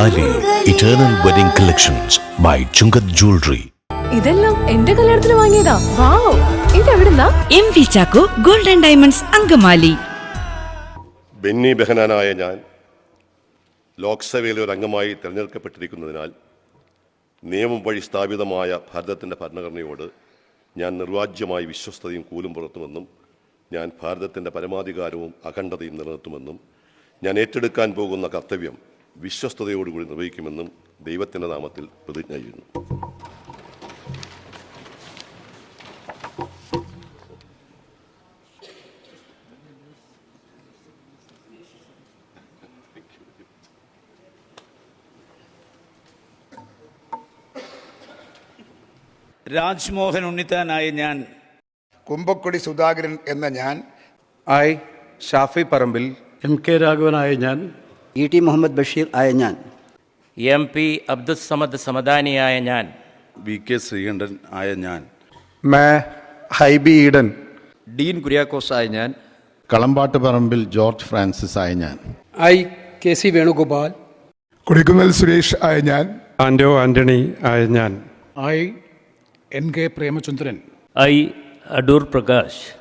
Eternal Wedding Collections by Chungath Jewelry. ഇതെല്ലാം എന്റെ കല്യാണത്തിന് വാങ്ങിയതാ. Wow ഇതെവിടുന്നാ? M V Chacko golden diamonds Angamaly. Benny ബെഹനാനായ ഞാൻ ലോക്സഭയിലെ ഒരു അംഗമായി തിരഞ്ഞെടുക്കപ്പെട്ടിരിക്കുന്നതിനാൽ നിയമം വഴി സ്ഥാപിതമായ ഭാരതത്തിന്റെ ഭരണഘടനയോട് ഞാൻ നിർവാജ്യമായി വിശ്വസ്തയും കൂലും പുറത്തുമെന്നും ഞാൻ ഭാരതത്തിന്റെ പരമാധികാരവും അഖണ്ഡതയും നിലനിർത്തുമെന്നും ഞാൻ ഏറ്റെടുക്കാൻ പോകുന്ന കർത്തവ്യം വിശ്വസ്തയോടുകൂടി നിർവഹിക്കുമെന്നും ദൈവത്തിന്റെ നാമത്തിൽ പ്രതിജ്ഞ ചെയ്യുന്നു. രാജ്മോഹൻ ഉണ്ണിത്താനായ ഞാൻ കുമ്പക്കൊടി സുധാകരൻ എന്ന ഞാൻ I Shafi Parambil M K രാഘവനായ ഞാൻ ഇ ടി മുഹമ്മദ് ബഷീർ ആയ ഞാൻ. എം പി അബ്ദുസമദ് സമദാനിയായ ഞാൻ. വി കെ ശ്രീകണ്ഠൻ ആയ ഞാൻ. മേ ഹൈബി ഈഡൻ. ഡീൻ കുര്യാക്കോസ് ആയ ഞാൻ. കളമ്പാട്ട് പറമ്പിൽ ജോർജ് ഫ്രാൻസിസ് ആയ ഞാൻ. I K C Venugopal. Kodikunnil Suresh ആയ ഞാൻ. ആൻഡോ ആന്റണി ആയ ഞാൻ. I N K Premachandran. I Adoor Prakash.